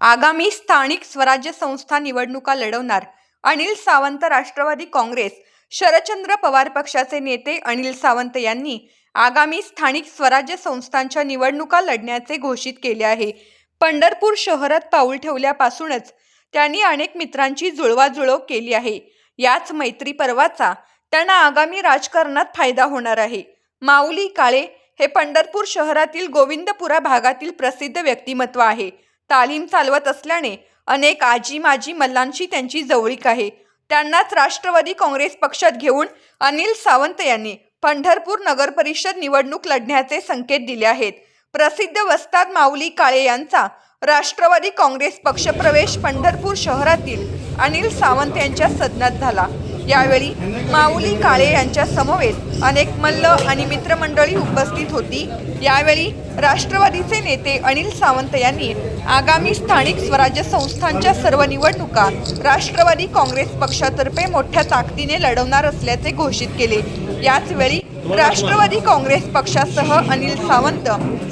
आगामी स्थानिक स्वराज्य संस्था निवडणुका लढवणार. अनिल सावंत राष्ट्रवादी काँग्रेस. शरदचंद्र पवार पक्षाचे नेते अनिल सावंत यांनी आगामी स्थानिक स्वराज्य संस्थांच्या निवडणुका लढण्याचे घोषित केले आहे. पंढरपूर शहरात पाऊल ठेवल्यापासूनच त्यांनी अनेक मित्रांची जुळवाजुळव केली आहे. याच मैत्री पर्वाचा त्यांना आगामी राजकारणात फायदा होणार आहे. माऊली काळे हे पंढरपूर शहरातील गोविंदपुरा भागातील प्रसिद्ध व्यक्तिमत्व आहे. तालीम चालवत असल्याने अनेक आजी माजी मल्लांशी त्यांची जवळीक आहे. त्यांनाच राष्ट्रवादी काँग्रेस पक्षात घेऊन अनिल सावंत यांनी पंढरपूर नगर परिषद निवडणूक लढण्याचे संकेत दिले आहेत. प्रसिद्ध वस्ताद माऊली काळे यांचा राष्ट्रवादी काँग्रेस पक्षप्रवेश पंढरपूर शहरातील अनिल सावंत यांच्या सदनात झाला. यावेळी माऊली काळे यांच्या समवेत अनेक मल्ल आणि मित्रमंडळी उपस्थित होती. यावेळी राष्ट्रवादीचे नेते अनिल सावंत यांनी आगामी स्थानिक स्वराज्य संस्थांच्या सर्व निवडणुका राष्ट्रवादी काँग्रेस पक्षातर्फे मोठ्या ताकदीने लढवणार असल्याचे घोषित केले. याचवेळी राष्ट्रवादी काँग्रेस पक्षासह अनिल सावंत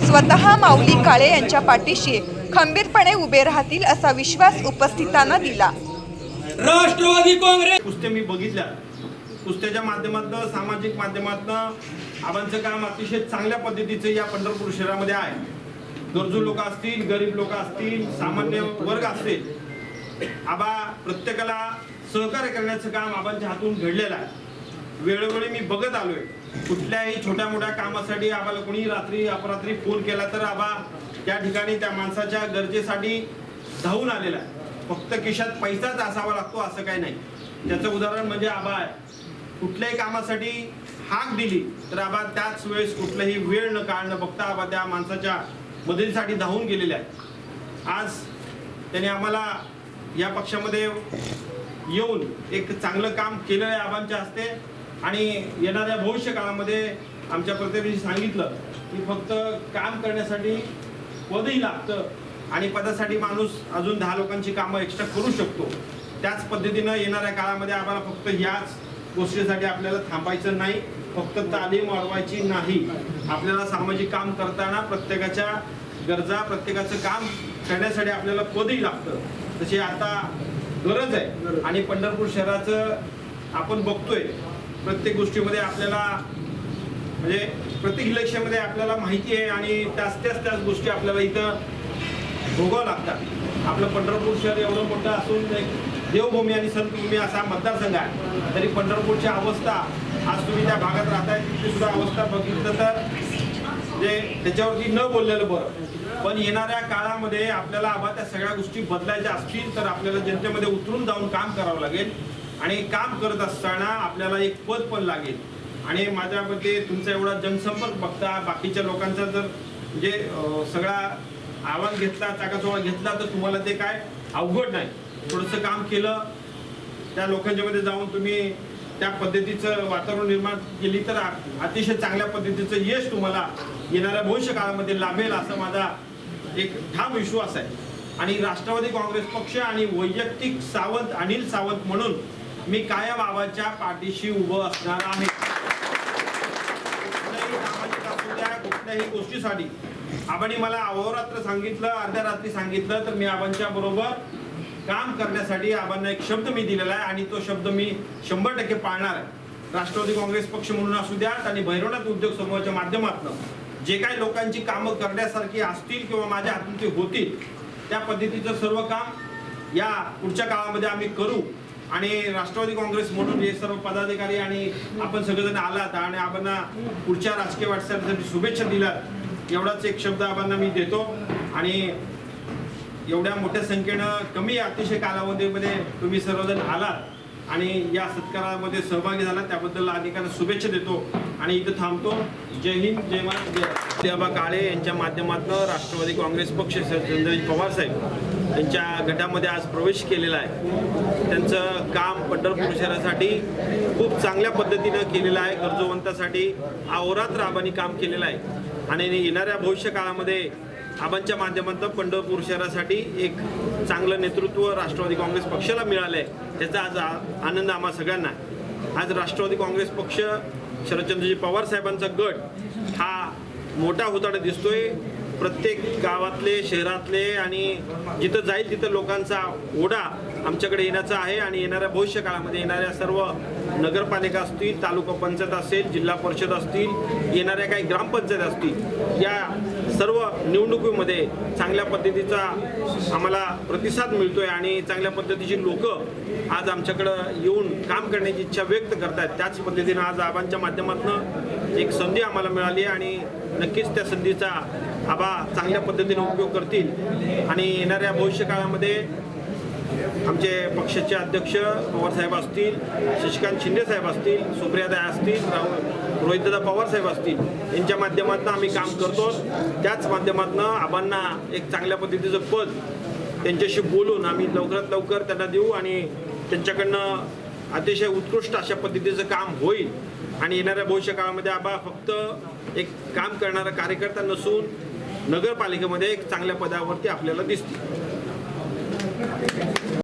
स्वतः माऊली काळे यांच्या पाठीशी खंबीरपणे उभे राहतील असा विश्वास उपस्थितांना दिला. राष्ट्रवादी काँग्रेस. कुस्त्या मी बघितल्या. कुस्त्याच्या माध्यमातनं सामाजिक माध्यमातनं आबांचं काम अतिशय चांगल्या पद्धतीचं या पंढरपूर शहरामध्ये आहे. गरजू लोक असतील गरीब लोक असतील सामान्य वर्ग असतील आबा प्रत्येकाला सहकार्य करण्याचं काम आबांच्या हातून घडलेलं आहे. वेळोवेळी मी बघत आलोय. कुठल्याही छोट्या मोठ्या कामासाठी आबाला कोणी रात्री अपरात्री फोन केला तर आबा त्या ठिकाणी त्या माणसाच्या गरजेसाठी धावून आलेला आहे. फक्त खिशात पैसाच असावा लागतो असं काही नाही. त्याचं उदाहरण म्हणजे आबा आहे. कुठल्याही कामासाठी हाक दिली तर आबा त्याच वेळेस कुठलाही वेळ न काळ न बघता आबा त्या माणसाच्या मदतीसाठी धावून गेलेल्या आहेत. आज त्याने आम्हाला या पक्षामध्ये येऊन एक चांगलं काम केलेलं आहे आबांच्या हस्ते. आणि येणाऱ्या भविष्य काळामध्ये आमच्या प्रतिनिधी सांगितलं की फक्त काम करण्यासाठी पदही लागतं. आणि पदासाठी माणूस अजून दहा लोकांची कामं एक्स्ट्रा करू शकतो. त्याच पद्धतीनं येणाऱ्या काळामध्ये आम्हाला फक्त याच गोष्टीसाठी आपल्याला थांबायचं नाही. फक्त तालीम वाढवायची नाही. आपल्याला सामाजिक काम करताना प्रत्येकाच्या गरजा प्रत्येकाचं काम करण्यासाठी आपल्याला पदही लागतं. तशी आता गरज आहे. आणि पंढरपूर शहराचं आपण बघतोय प्रत्येक गोष्टीमध्ये आपल्याला म्हणजे प्रत्येक इलेक्शनमध्ये आपल्याला माहिती आहे आणि त्याच त्याच त्याच गोष्टी आपल्याला इथं भोगावं लागतात. आपलं पंढरपूर शहर एवढं मोठं असून एक देवभूमी आणि संतभूमी असा मतदारसंघ आहे. तरी पंढरपूरची अवस्था आज तुम्ही त्या भागात राहताय तिथली सुद्धा अवस्था बघितलं तर म्हणजे त्याच्यावरती न बोललेलं बरं. पण येणाऱ्या काळामध्ये आपल्याला आबा त्या सगळ्या गोष्टी बदलायच्या असतील तर आपल्याला जनतेमध्ये उतरून जाऊन काम करावं लागेल. आणि काम करत असताना आपल्याला एक पद पण लागेल. आणि माझ्या मते तुमचा एवढा जनसंपर्क बघता बाकीच्या लोकांचा जर म्हणजे सगळा आवाज घेतला चाकाचोळा घेतला तर तुम्हाला ते काय? अवघड नाही. थोडंसं काम केलं त्या लोकांच्या मध्ये जाऊन तुम्ही त्या पद्धतीचं वातावरण निर्माण केली तर अतिशय चांगल्या पद्धतीचं यश तुम्हाला येणाऱ्या भविष्य काळामध्ये लाभेल असा माझा एक ठाम विश्वास आहे. आणि राष्ट्रवादी काँग्रेस पक्ष आणि वैयक्तिक सावंत अनिल सावंत म्हणून मी कायम आवाच्या पाठीशी उभं असणार आहे. कुठल्याही गोष्टीसाठी आबांनी मला अहोरात्र सांगितलं अर्ध्या रात्री सांगितलं तर मी आबांच्या बरोबर काम करण्यासाठी आबांना एक शब्द मी दिलेला आहे आणि तो शब्द मी शंभर टक्के पाळणार आहे. राष्ट्रवादी काँग्रेस पक्ष म्हणून असू द्यात आणि भैरवनाथ उद्योग समूहाच्या माध्यमातून जे काही लोकांची कामं करण्यासारखी असतील किंवा माझ्या हातून ते होतील त्या पद्धतीचं सर्व काम या पुढच्या काळामध्ये आम्ही करू आणि राष्ट्रवादी काँग्रेस म्हणून हे सर्व पदाधिकारी आणि आपण सगळेजण आलात आणि आपण पुढच्या राजकीय वाटचालीसाठी शुभेच्छा दिल्यात. एवढाच एक शब्द आबांना मी देतो. आणि एवढ्या मोठ्या संख्येनं कमी अतिशय कालावधीमध्ये तुम्ही सर्वजण आलात आणि या सत्कारामध्ये सहभागी झाला त्याबद्दल अनेकांना शुभेच्छा देतो आणि इथं थांबतो. जय हिंद जय महाराज काळे यांच्या माध्यमातून राष्ट्रवादी काँग्रेस पक्ष चंद्रजी पवार साहेब यांच्या गटामध्ये आज प्रवेश केलेला आहे. त्यांचं काम पंढरपूर शहरासाठी खूप चांगल्या पद्धतीनं केलेलं आहे. गरजवंतासाठी आवरात राबाने काम केलेलं आहे. आणि येणाऱ्या भविष्य काळामध्ये आबांच्या माध्यमातून पंढरपूर शहरासाठी एक चांगलं नेतृत्व राष्ट्रवादी काँग्रेस पक्षाला मिळालं आहे त्याचा आज आनंद आम्हा सगळ्यांना आज राष्ट्रवादी काँग्रेस पक्ष शरदचंद्रजी पवार साहेबांचा गट हा मोठा होताना दिसतोय. प्रत्येक गावातले शहरातले आणि जिथं जाईल तिथं लोकांचा ओढा आमच्याकडे येण्याचा आहे आणि येणाऱ्या भविष्य काळामध्ये येणाऱ्या सर्व नगरपालिका असतील तालुका पंचायत असेल जिल्हा परिषद असतील येणाऱ्या काही ग्रामपंचायत असतील या सर्व निवडणुकीमध्ये चांगल्या पद्धतीचा आम्हाला प्रतिसाद मिळतोय आणि चांगल्या पद्धतीची लोक आज आमच्याकडं येऊन काम करण्याची इच्छा व्यक्त करतायत. त्याच पद्धतीनं आज आबांच्या माध्यमातून एक संधी आम्हाला मिळाली आहे आणि नक्कीच त्या संधीचा आबा चांगल्या पद्धतीने उपयोग करतील. आणि येणाऱ्या भविष्य काळामध्ये आमचे पक्षाचे अध्यक्ष पवारसाहेब असतील शशिकांत शिंदे साहेब असतील सुप्रियादा असतील राहुल रोहितदादा पवारसाहेब असतील यांच्या माध्यमातून आम्ही काम करतो. त्याच माध्यमातून आबांना एक चांगल्या पद्धतीचं पद त्यांच्याशी बोलून आम्ही लवकरात लवकर त्यांना देऊ आणि त्यांच्याकडनं अतिशय उत्कृष्ट अशा पद्धतीचं काम होईल. आणि येणाऱ्या भविष्य काळामध्ये आबा फक्त एक काम करणारा कार्यकर्ता नसून नगरपालिकेमध्ये एक चांगल्या पदावरती आपल्याला दिसतील.